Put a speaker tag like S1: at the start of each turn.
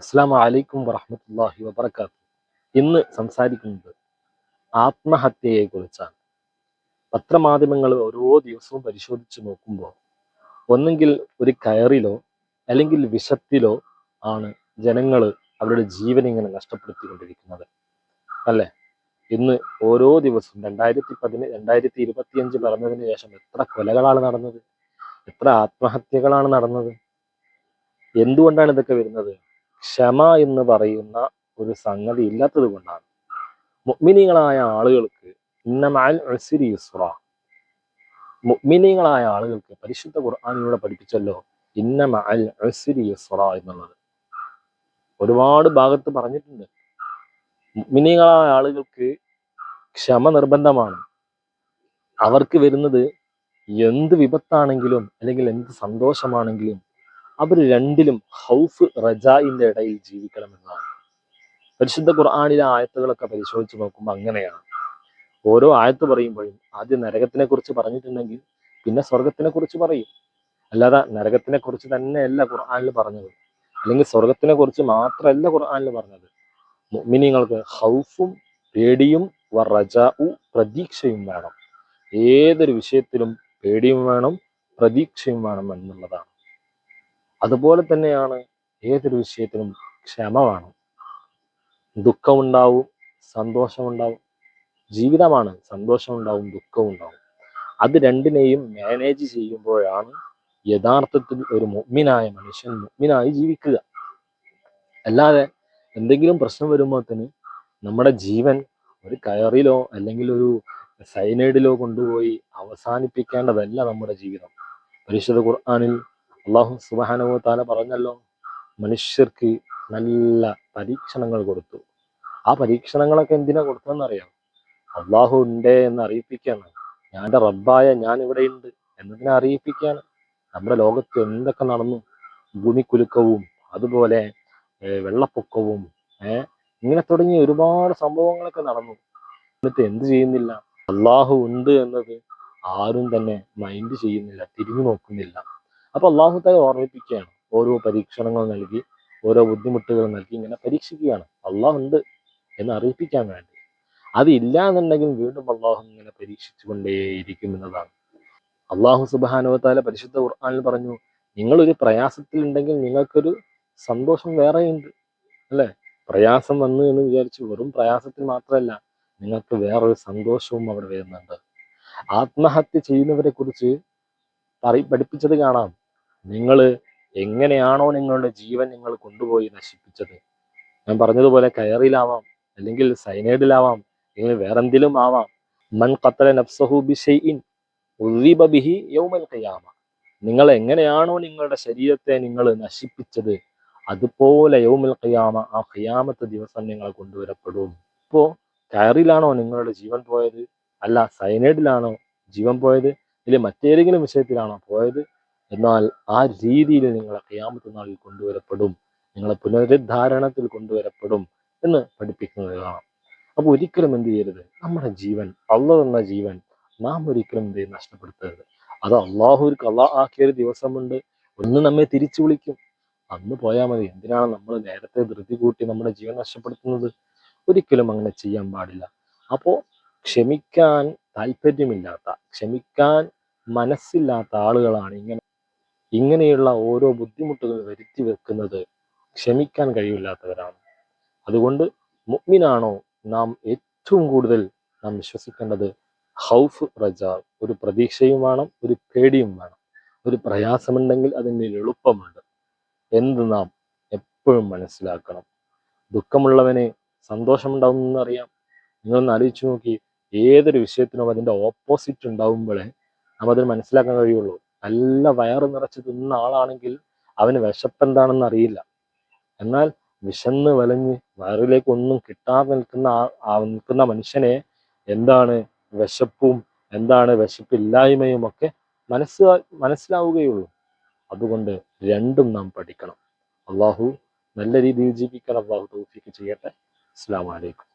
S1: അസ്സാം വലൈക്കും വറഹമത്തല്ലാഹി വബർക്കാത്തു ഇന്ന് സംസാരിക്കുന്നത് ആത്മഹത്യയെ കുറിച്ചാണ് പത്രമാധ്യമങ്ങൾ ഓരോ ദിവസവും പരിശോധിച്ച് നോക്കുമ്പോൾ ഒന്നെങ്കിൽ ഒരു കയറിലോ അല്ലെങ്കിൽ വിഷത്തിലോ ആണ് ജനങ്ങൾ അവരുടെ ജീവൻ ഇങ്ങനെ നഷ്ടപ്പെടുത്തിക്കൊണ്ടിരിക്കുന്നത്. അല്ലേ? ഇന്ന് ഓരോ ദിവസവും രണ്ടായിരത്തി പതിന രണ്ടായിരത്തി ഇരുപത്തിയഞ്ച് പറഞ്ഞതിന് ശേഷം എത്ര കൊലകളാണ് നടന്നത്? എത്ര ആത്മഹത്യകളാണ് നടന്നത്? എന്തുകൊണ്ടാണ് ഇതൊക്കെ വരുന്നത്? ക്ഷമ എന്ന് പറയുന്ന ഒരു സംഗതി ഇല്ലാത്തത് കൊണ്ടാണ്. മുഗ്മിനികളായ ആളുകൾക്ക് ഇന്നമാൽ മുഗ്മിനികളായ ആളുകൾക്ക് പരിശുദ്ധ ഖുർആാനിലൂടെ പഠിപ്പിച്ചല്ലോ ഇന്നമഅൽ ഉസ്രി യുസ്ര എന്നുള്ളത്. ഒരുപാട് ഭാഗത്ത് പറഞ്ഞിട്ടുണ്ട്. മുഗ്മിനികളായ ആളുകൾക്ക് ക്ഷമ നിർബന്ധമാണ്. അവർക്ക് വരുന്നത് എന്ത് വിപത്താണെങ്കിലും അല്ലെങ്കിൽ എന്ത് സന്തോഷമാണെങ്കിലും അവർ രണ്ടിലും ഹൗഫ് റജായിന്റെ ഇടയിൽ ജീവിക്കണമെന്നാണ്. പരിശുദ്ധ ഖുർആാനിലെ ആയത്തുകളൊക്കെ പരിശോധിച്ച് നോക്കുമ്പോൾ അങ്ങനെയാണ്. ഓരോ ആയത്ത് പറയുമ്പോഴും ആദ്യം നരകത്തിനെ കുറിച്ച് പറഞ്ഞിട്ടുണ്ടെങ്കിൽ പിന്നെ സ്വർഗത്തിനെ കുറിച്ച് പറയും. അല്ലാതെ നരകത്തിനെ കുറിച്ച് തന്നെയല്ല ഖുർആാനിൽ പറഞ്ഞത്. അല്ലെങ്കിൽ സ്വർഗത്തിനെ കുറിച്ച് മാത്രമല്ല ഖുർആാനിൽ പറഞ്ഞത്. മിനിങ്ങൾക്ക് ഹൗഫും പേടിയും റജാഉ പ്രതീക്ഷയും വേണം. ഏതൊരു വിഷയത്തിലും പേടിയും വേണം പ്രതീക്ഷയും വേണം എന്നുള്ളതാണ്. അതുപോലെ തന്നെയാണ് ഏതൊരു വിഷയത്തിനും ക്ഷമ വേണം. ദുഃഖമുണ്ടാവും സന്തോഷമുണ്ടാവും ജീവിതമാണ് സന്തോഷമുണ്ടാവും ദുഃഖമുണ്ടാവും. അത് രണ്ടിനെയും മാനേജ് ചെയ്യുമ്പോഴാണ് യഥാർത്ഥത്തിൽ ഒരു മുഗ്മിനായ മനുഷ്യൻ മുഗ്മിനായി ജീവിക്കുക. അല്ലാതെ എന്തെങ്കിലും പ്രശ്നം വരുമ്പോൾ തന്നെ നമ്മുടെ ജീവൻ ഒരു കയറിലോ അല്ലെങ്കിൽ ഒരു സൈനൈഡിലോ കൊണ്ടുപോയി അവസാനിപ്പിക്കേണ്ടതല്ല നമ്മുടെ ജീവിതം. പരിശുദ്ധ ഖുർആാനിൽ അള്ളാഹു സുബാനവോ താല പറഞ്ഞല്ലോ മനുഷ്യർക്ക് നല്ല പരീക്ഷണങ്ങൾ കൊടുത്തു. ആ പരീക്ഷണങ്ങളൊക്കെ എന്തിനാ കൊടുത്തതെന്നറിയാം അള്ളാഹു ഉണ്ട് എന്ന് അറിയിപ്പിക്കാണ് ഞാൻ റബ്ബായ ഞാൻ ഇവിടെ ഉണ്ട് എന്നതിനെ അറിയിപ്പിക്കാണ് നമ്മുടെ ലോകത്ത് എന്തൊക്കെ നടന്നു? ഭൂമിക്കുലുക്കവും അതുപോലെ വെള്ളപ്പൊക്കവും ഇങ്ങനെ തുടങ്ങി ഒരുപാട് സംഭവങ്ങളൊക്കെ നടന്നു. എന്നിട്ട് എന്ത് ചെയ്യുന്നില്ല? അള്ളാഹു ഉണ്ട് എന്നത് ആരും തന്നെ മൈൻഡ് ചെയ്യുന്നില്ല തിരിഞ്ഞു നോക്കുന്നില്ല. അപ്പൊ അള്ളാഹുത്താല ഓർമ്മിപ്പിക്കുകയാണ്. ഓരോ പരീക്ഷണങ്ങൾ നൽകി ഓരോ ബുദ്ധിമുട്ടുകൾ നൽകി ഇങ്ങനെ പരീക്ഷിക്കുകയാണ്. അള്ളാഹ് ഉണ്ട് എന്ന് അറിയിപ്പിക്കാൻ വേണ്ടി. അതില്ല എന്നുണ്ടെങ്കിൽ വീണ്ടും അള്ളാഹു ഇങ്ങനെ പരീക്ഷിച്ചു കൊണ്ടേയിരിക്കും എന്നതാണ് അള്ളാഹു സുബാനുവത്താല പരിശുദ്ധ ഖുർആാനിൽ പറഞ്ഞു നിങ്ങൾ നിങ്ങളൊരു പ്രയാസത്തിലുണ്ടെങ്കിൽ നിങ്ങൾക്കൊരു സന്തോഷം വേറെയുണ്ട്. അല്ലെ? പ്രയാസം വന്നു എന്ന് വിചാരിച്ച് വെറും പ്രയാസത്തിൽ മാത്രമല്ല നിങ്ങൾക്ക് വേറൊരു സന്തോഷവും അവിടെ വരുന്നുണ്ട്. ആത്മഹത്യ ചെയ്യുന്നവരെ കുറിച്ച് പഠിപ്പിച്ചത് കാണാം. നിങ്ങൾ എങ്ങനെയാണോ നിങ്ങളുടെ ജീവൻ നിങ്ങൾ കൊണ്ടുപോയി നശിപ്പിച്ചത്. ഞാൻ പറഞ്ഞതുപോലെ കയറിലാവാം അല്ലെങ്കിൽ സൈനൈഡിലാവാം അല്ലെങ്കിൽ വേറെന്തിലും ആവാം. മൻ ഖത്തല നഫ്സഹു ബിഹി യൗമൽ ഖിയാമ. നിങ്ങൾ എങ്ങനെയാണോ നിങ്ങളുടെ ശരീരത്തെ നിങ്ങൾ നശിപ്പിച്ചത് അതുപോലെ യൗമൽ ഖിയാമ ആ ഖിയാമത്തെ ദിവസം നിങ്ങൾ കൊണ്ടുവരപ്പെടും. ഇപ്പോ കയറിലാണോ നിങ്ങളുടെ ജീവൻ പോയത്? അല്ല സൈനൈഡിലാണോ ജീവൻ പോയത്? ഇല്ല മറ്റേതെങ്കിലും വിഷയത്തിലാണോ പോയത്? എന്നാൽ ആ രീതിയിൽ നിങ്ങളെ ഖിയാമത്ത് നാളിൽ കൊണ്ടുവരപ്പെടും. നിങ്ങളെ പുനരുദ്ധാരണത്തിൽ കൊണ്ടുവരപ്പെടും എന്ന് പഠിപ്പിക്കുന്നത് കാണാം. അപ്പൊ ഒരിക്കലും എന്ത് ചെയ്യരുത്? നമ്മുടെ ജീവൻ അള്ള തന്ന ജീവൻ നാം ഒരിക്കലും എന്ത് നഷ്ടപ്പെടുത്തരുത്. അത് അള്ളാഹുർക്ക് അള്ളാഹ് ആക്കിയ ഒരു ദിവസമുണ്ട്. ഒന്ന് നമ്മെ തിരിച്ചു വിളിക്കും. അന്ന് പോയാൽ മതി. എന്തിനാണ് നമ്മൾ നേരത്തെ ധൃതി കൂട്ടി നമ്മുടെ ജീവൻ നഷ്ടപ്പെടുത്തുന്നത്? ഒരിക്കലും അങ്ങനെ ചെയ്യാൻ പാടില്ല. അപ്പോ ക്ഷമിക്കാൻ താല്പര്യമില്ലാത്ത ക്ഷമിക്കാൻ മനസ്സില്ലാത്ത ആളുകളാണ് ഇങ്ങനെ ഇങ്ങനെയുള്ള ഓരോ ബുദ്ധിമുട്ടുകൾ വരുത്തി വെക്കുന്നത് ക്ഷമിക്കാൻ കഴിയില്ലാത്തവരാണ് അതുകൊണ്ട് മുഗ്മിനാണോ നാം ഏറ്റവും കൂടുതൽ നാം വിശ്വസിക്കേണ്ടത്? ഹൗഫ് റജ ഒരു പ്രതീക്ഷയും വേണം ഒരു പേടിയും വേണം. ഒരു പ്രയാസമുണ്ടെങ്കിൽ അതിന് എളുപ്പമുണ്ട്. എന്ത് നാം എപ്പോഴും മനസ്സിലാക്കണം. ദുഃഖമുള്ളവനെ സന്തോഷമുണ്ടാവുമെന്ന് അറിയാം. നിങ്ങളൊന്ന് ആലോചിച്ച് നോക്കി ഏതൊരു വിഷയത്തിനും അതിന്റെ ഓപ്പോസിറ്റ് ഉണ്ടാവുമ്പോഴേ നമ്മൾ അതിന് മനസ്സിലാക്കാൻ കഴിയുള്ളൂ. നല്ല വയറ് നിറച്ച് തിന്ന ആളാണെങ്കിൽ അവന് വിശപ്പ് എന്താണെന്ന് അറിയില്ല. എന്നാൽ വിശന്ന് വലഞ്ഞ് വയറിലേക്ക് ഒന്നും കിട്ടാതെ നിൽക്കുന്ന നിൽക്കുന്ന മനുഷ്യനെ എന്താണ് വിശപ്പും എന്താണ് വിശപ്പില്ലായ്മയും ഒക്കെ മനസ്സ് മനസ്സിലാവുകയുള്ളൂ. അതുകൊണ്ട് രണ്ടും നാം പഠിക്കണം. അള്ളാഹു നല്ല രീതിയിൽ ജീവിക്കാൻ അള്ളാഹു ചെയ്യട്ടെ. അസ്സാം വലൈക്കും